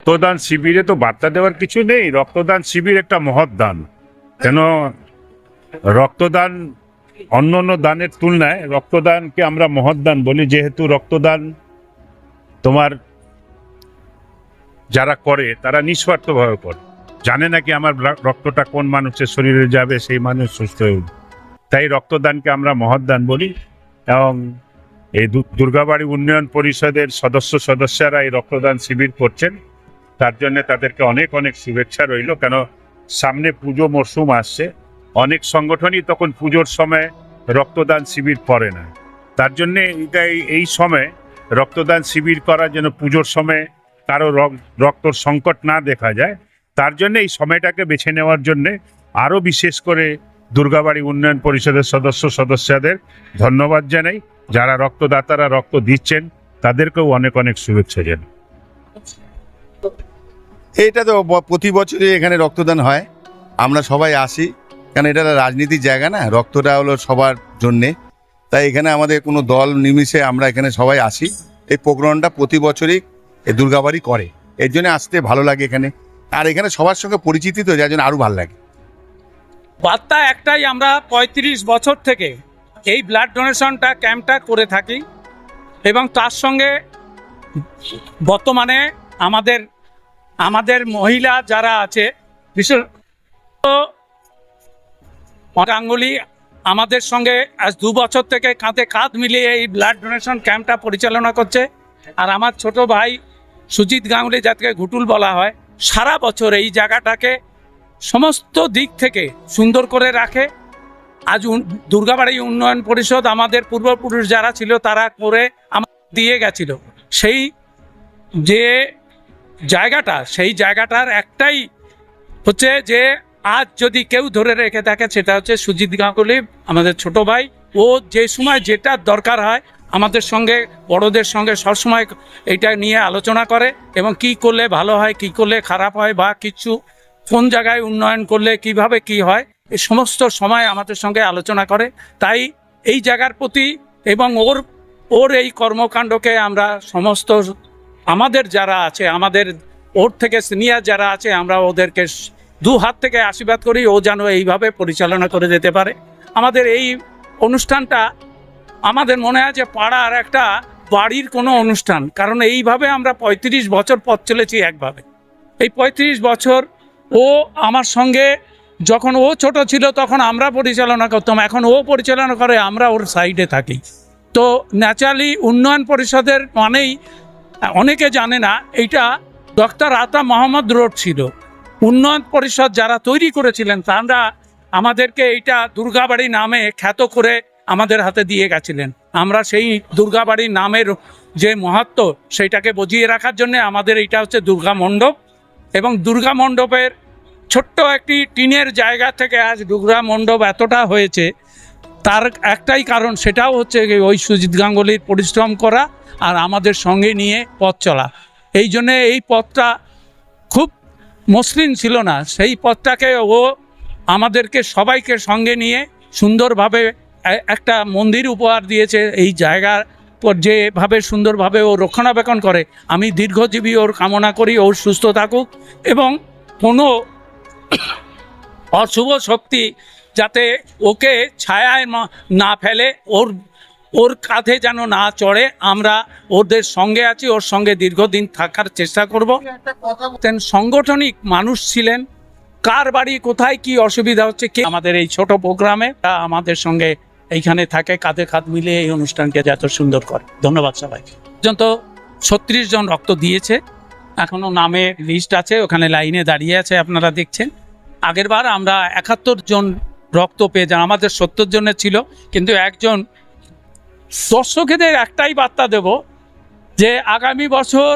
রক্তদান শিবিরে তো বার্তা দেওয়ার কিছু নেই। রক্তদান শিবির একটা মহৎ দান। কেন রক্তদান অন্য অন্য দানের তুলনায় রক্তদানকে আমরা মহৎ দান বলি, যেহেতু রক্তদান তোমার যারা করে, তারা নিঃস্বার্থভাবে করে। জানে নাকি আমার রক্তটা কোন মানুষের শরীরে যাবে, সেই মানুষ সুস্থ হয়ে উঠবে। তাই রক্তদানকে আমরা মহৎ দান বলি এবং এই দুর্গাবাড়ি উন্নয়ন পরিষদের সদস্য সদস্যরা এই রক্তদান শিবির করছেন। তার জন্য তাদেরকে অনেক অনেক শুভেচ্ছা রইল, কেন সামনে পুজো মরশুম আসছে, অনেক সংগঠনই তখন পুজোর সময় রক্তদান শিবির করে না। তার জন্য এটা এই- সময় রক্তদান শিবির করার জন্য পুজোর সময় কারও রক- রক্তর সংকট না দেখা যায়, তার জন্য এই সময়টাকে বেছে নেওয়ার জন্য আরও বিশেষ করে দুর্গাবাড়ি উন্নয়ন পরিষদের সদস্য সদস্যদের ধন্যবাদ জানাই। যারা রক্তদাতারা রক্ত দিচ্ছেন, তাদেরকেও অনেক অনেক শুভেচ্ছা জানাই। এটা তো প্রতি বছরই এখানে রক্তদান হয়। আমরা সবাই আসি। কারণ এটা রাজনীতির জায়গা না? রক্তটা হলো সবার জন্যে। তাই এখানে আমাদের কোনো দল নিমিশে আমরা এখানে সবাই আসি। এই প্রোগ্রামটা প্রতি বছরই এই দুর্গাবাড়ি করে। এর জন্য আসতে ভালো লাগে এখানে। আর এখানে সবার সঙ্গে পরিচিতি তো, যার জন্য আরও ভালো লাগে। বার্তা একটাই, আমরা ৩৫ বছর থেকে এই ব্লাড ডোনেশনটা ক্যাম্পটা করে থাকি। এবং তার সঙ্গে বর্তমানে আমাদের আমাদের মহিলা যারা আছে, বিশেষ আমাদের সঙ্গে আজ দু বছর থেকে কাঁধে কাঁধ মিলিয়ে এই ব্লাড ডোনেশন ক্যাম্পটা পরিচালনা করছে। আর আমার ছোট ভাই সুজিত গাঙ্গুলি, যাকে ঘুটুল বলা হয়, সারা বছর এই জায়গাটাকে সমস্ত দিক থেকে সুন্দর করে রাখে। আজ দুর্গাবাড়ি উন্নয়ন পরিষদ আমাদের পূর্বপুরুষ যারা ছিল, তারা করে আমাদের দিয়ে গেছিল। সেই যে জায়গাটা, সেই জায়গাটার একটাই হচ্ছে যে আজ যদি কেউ ধরে রেখে থাকে, সেটা হচ্ছে সুজিত গাঙ্গুলি, আমাদের ছোট ভাই। ও যে সময় যেটা দরকার হয়, আমাদের সঙ্গে, বড়দের সঙ্গে সবসময় এটা নিয়ে আলোচনা করে এবং কি করলে ভালো হয়, কি করলে খারাপ হয় বা কিছু, কোন জায়গায় উন্নয়ন করলে কীভাবে কি হয় এই সমস্ত সময় আমাদের সঙ্গে আলোচনা করে। তাই এই জায়গার প্রতি এবং ওর ওর এই কর্মকাণ্ডকে আমরা সমস্ত আমাদের যারা আছে, আমাদের ওর থেকে সিনিয়র যারা আছে, আমরা ওদেরকে দু হাত থেকে আশীর্বাদ করি, ও যেন এইভাবে পরিচালনা করে যেতে পারে। আমাদের এই অনুষ্ঠানটা, আমাদের মনে হয় যে পাড়ার একটা বাড়ির কোনো অনুষ্ঠান, কারণ এইভাবে আমরা পঁয়ত্রিশ বছর পথ চলেছি একভাবে। এই পঁয়ত্রিশ বছর ও আমার সঙ্গে, যখন ও ছোট ছিল, তখন আমরা পরিচালনা করতাম, এখন ও পরিচালনা করে, আমরা ওর সাইডে থাকি। তো ন্যাচারালি উন্নয়ন পরিষদের মানেই অনেকে জানে না, এইটা ডক্টর আতা মোহাম্মদ রোড ছিল। উন্নয়ন পরিষদ যারা তৈরি করেছিলেন, তারা আমাদেরকে এইটা দুর্গাবাড়ি নামে খ্যাত করে আমাদের হাতে দিয়ে গেছিলেন। আমরা সেই দুর্গাবাড়ি নামের যে মহত্ব, সেইটাকে বুঝিয়ে রাখার জন্য আমাদের এইটা হচ্ছে দুর্গা মণ্ডপ এবং দুর্গা মণ্ডপের ছোট্ট একটি টিনের জায়গা থেকে আজ দুর্গা মণ্ডপ এতটা হয়েছে তার একটাই কারণ সেটাও হচ্ছে ওই সুজিত গাঙ্গুলির পরিশ্রম করা আর আমাদের সঙ্গে নিয়ে পথ চলা। এই জন্যে এই পথটা খুব মসৃণ ছিল না। সেই পথটাকে ও আমাদেরকে সবাইকে সঙ্গে নিয়ে সুন্দরভাবে একটা মন্দির উপহার দিয়েছে এই জায়গার পর যেভাবে সুন্দরভাবে ও রক্ষণাবেক্ষণ করে, আমি দীর্ঘজীবী ওর কামনা করি, ওর সুস্থ থাকুক এবং কোনো অশুভ শক্তি যাতে ওকে ছায়ায় না ফেলে, ওর ওর কাঁধে যেন না চড়ে, আমরা ওদের সঙ্গে আছি, ওর সঙ্গে দীর্ঘদিন থাকার চেষ্টা করব। তেন সাংগঠনিক মানুষ ছিলেন, কার বাড়ি, কোথায়, কি অসুবিধা হচ্ছে, কে আমাদের এই ছোট প্রোগ্রামে তা আমাদের সঙ্গে এইখানে থাকে, কাঁধে কাঁধ মিলিয়ে এই অনুষ্ঠানকে যত সুন্দর করে। ধন্যবাদ সবাইকে। পর্যন্ত ছত্রিশ জন রক্ত দিয়েছে, এখনও নামে লিস্ট আছে, ওখানে লাইনে দাঁড়িয়ে আছে, আপনারা দেখছেন। আগেরবার আমরা একাত্তর জন রক্ত পেয়ে যান। আমাদের সত্তর জনের ছিল, কিন্তু একজন দর্শকেদের একটাই বার্তা দেব যে আগামী বছর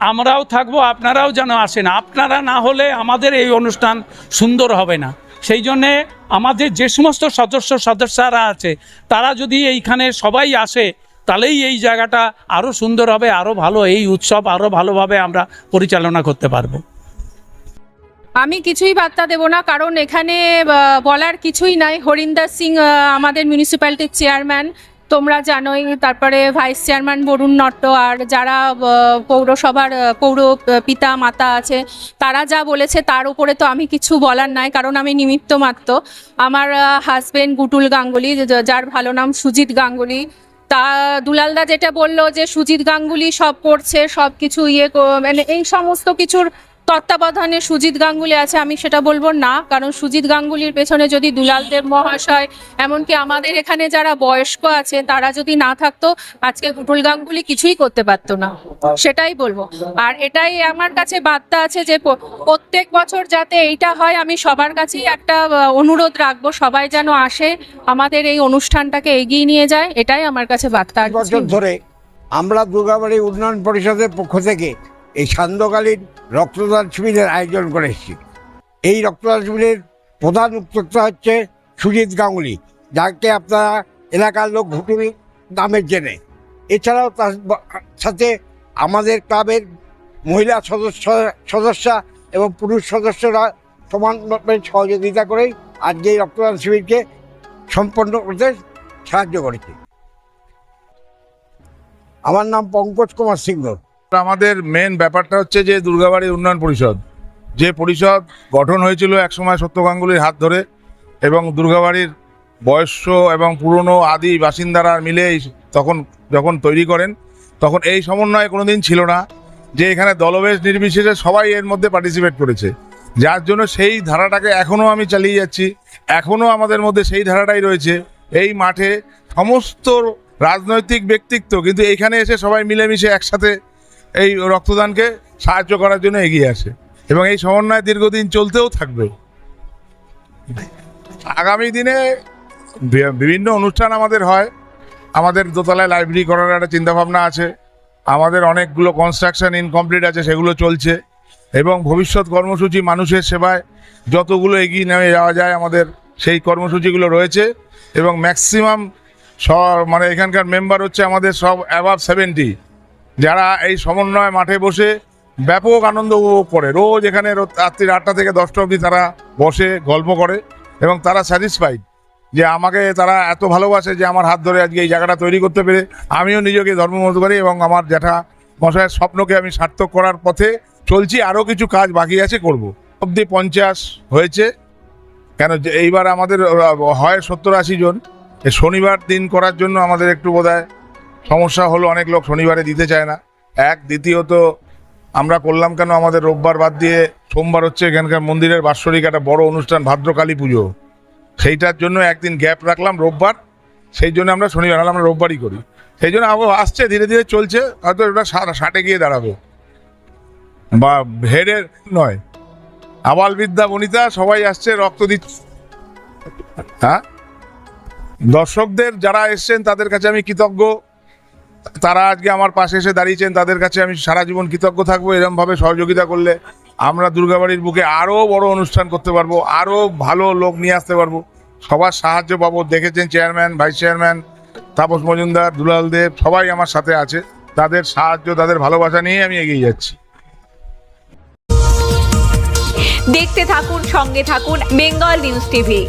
আমরাও থাকব, আপনারাও যেন আসেন। আপনারা না হলে আমাদের এই অনুষ্ঠান সুন্দর হবে না। সেই জন্যে আমাদের যে সমস্ত সদস্য, সদস্যরা আছে, তারা যদি এইখানে সবাই আসে, তাহলেই এই জায়গাটা আরও সুন্দর হবে আরও ভালো, এই উৎসব আরও ভালোভাবে আমরা পরিচালনা করতে পারব। আমি কিছুই বার্তা দেব না, কারণ এখানে বলার কিছুই নাই। হরিন্দর সিং আমাদের মিউনিসিপ্যালিটির চেয়ারম্যান তোমরা জানোই, তারপরে ভাইস চেয়ারম্যান বরুণ নট্ট, আর যারা পৌরসভার পৌর পিতা, মাতা আছে, তারা যা বলেছে তার উপরে তো আমি কিছু বলার নাই, কারণ আমি নিমিত্ত মাত্র। আমার হাজবেন্ড গুটুল গাঙ্গুলি যার ভালো নাম সুজিত গাঙ্গুলি, তা দুলালদা যেটা বলল যে, সুজিত গাঙ্গুলি সব করছে সব কিছু ইয়ে মানে এই সমস্ত কিছুর তত্ত্বাবধানে সুজিত গাঙ্গুলি আছে, আমি সেটা বলব না। কারণ সুজিত গাঙ্গুলির পেছনে যদি দুলালদেব মহাশয়, এমনকি আমাদের এখানে যারা বয়স্ক আছে, তারা যদি না থাকতো, আজকে গুটুল গাঙ্গুলি কিছুই করতে পারতো না। সেটাই বলব। আর এটাই আমার কাছে বার্তা আছে যে প্রত্যেক বছর যাতে এইটা হয়, আমি সবার কাছেই একটা অনুরোধ রাখব, সবাই যেন আসে, আমাদের এই অনুষ্ঠানটাকে এগিয়ে নিয়ে যায়, এটাই আমার কাছে বার্তা। বছর ধরে আমরা দুর্গাবাড়ি উন্নয়ন পরিষদের পক্ষ থেকে এই সান্ধ্যকালীন রক্তদান শিবিরের আয়োজন করে এসেছি। এই রক্তদান শিবিরের প্রধান উদ্যোক্তা হচ্ছে সুজিত গাঙ্গুলি, যাকে আপনারা এলাকার লোক ঘুটুল নামের জেনে এছাড়াও তার সাথে আমাদের ক্লাবের মহিলা সদস্য, সদস্যা এবং পুরুষ সদস্যরা সমানভাবে সহযোগিতা করেই আজকে এই রক্তদান শিবিরকে সম্পন্ন করতে সাহায্য করেছে। আমার নাম পঙ্কজ কুমার সিংহ। আমাদের মেন ব্যাপারটা হচ্ছে যে দুর্গাবাড়ি উন্নয়ন পরিষদ। যে পরিষদ গঠন হয়েছিল একসময় সত্য গাঙ্গুলির হাত ধরে এবং দুর্গাবাড়ির বয়স্ক এবং পুরনো আদি বাসিন্দারা মিলে তখন যখন তৈরি করেন, তখন এই সমন্বয় কোনোদিন ছিল না যে এখানে দলবেশ নির্বিশেষে সবাই এর মধ্যে পার্টিসিপেট করেছে। যার জন্য সেই ধারাটাকে এখনও আমি চালিয়ে যাচ্ছি এখনও আমাদের মধ্যে সেই ধারাটাই রয়েছে। এই মাঠে সমস্ত রাজনৈতিক ব্যক্তিত্ব কিন্তু এখানে এসে সবাই মিলেমিশে একসাথে এই রক্তদানকে সাহায্য করার জন্য এগিয়ে আসে এবং এই সমন্বয় দীর্ঘদিন চলতেও থাকবে। আগামী দিনে বিভিন্ন অনুষ্ঠান আমাদের হয়। আমাদের দোতলায় লাইব্রেরি করার একটা চিন্তাভাবনা আছে। আমাদের অনেকগুলো কনস্ট্রাকশন ইনকমপ্লিট আছে, সেগুলো চলছে। এবং ভবিষ্যৎ কর্মসূচি মানুষের সেবায় যতগুলো এগিয়ে নেমে যাওয়া যায়, আমাদের সেই কর্মসূচিগুলো রয়েছে। এবং ম্যাক্সিমাম স মানে এখানকার মেম্বার হচ্ছে আমাদের সব অ্যাবাভ সেভেন্টি যারা এই সমন্বয় মাঠে বসে ব্যাপক আনন্দ উপভোগ করে, রোজ এখানে রাত্রি আটটা থেকে দশটা অবধি তারা বসে, গল্প করে এবং তারা স্যাটিসফাইড যে আমাকে তারা এত ভালোবাসে যে আমার হাত ধরে আজকে এই জায়গাটা তৈরি করতে পেরে। আমিও নিজেকে ধর্মমত করি এবং আমার জ্যাঠা মশাইয়ের স্বপ্নকে আমি সার্থক করার পথে চলছি। আরও কিছু কাজ বাকি আছে, করব। অবধি পঞ্চাশ হয়েছে। কেন এইবার আমাদের হয় সত্তর আশি জন। শনিবার দিন করার জন্য আমাদের একটু বোধহয় সমস্যা হলো অনেক লোক শনিবারে দিতে চায় না। এক, দ্বিতীয়ত, আমরা করলাম কেন? আমাদের রোববার বাদ দিয়ে সোমবার হচ্ছে এখানকার মন্দিরের বাৎসরিক একটা বড় অনুষ্ঠান, ভাদ্রকালী পুজো। সেইটার জন্য একদিন গ্যাপ রাখলাম রোববার। সেই জন্য আমরা শনিবার, নাহলে আমরা রোববারই করি। সেই জন্য আবার আসছে, ধীরে ধীরে চলছে, হয়তো ওটা ষাটে গিয়ে দাঁড়াবে। বা হেডের নয়। আবাল বিদ্যা, বনিতা, সবাই আসছে, রক্ত দিচ্ছে। হ্যাঁ? দর্শকদের যারা এসছেন, তাদের কাছে আমি কৃতজ্ঞ। তারা আজকে আমার পাশে এসে দাঁড়িয়েছেন, তাদের কাছে আমি সারা জীবন কৃতজ্ঞ থাকব, এরমভাবে সহযোগিতা করলে আমরা দুর্গাবাড়ির বুকে আরও বড় অনুষ্ঠান করতে পারব আরও ভালো লোক নিয়ে আসতে পারব। সবার সাহায্য পাবো, দেখেছেন chairman, vice chairman, Tapas Majumdar, Dulal Deb, সবাই আমার সাথে আছে। তাদের সাহায্য, তাদের ভালোবাসা নিয়ে আমি এগিয়ে যাচ্ছি। দেখতে থাকুন, সঙ্গে থাকুন বেঙ্গল নিউজ টিভি।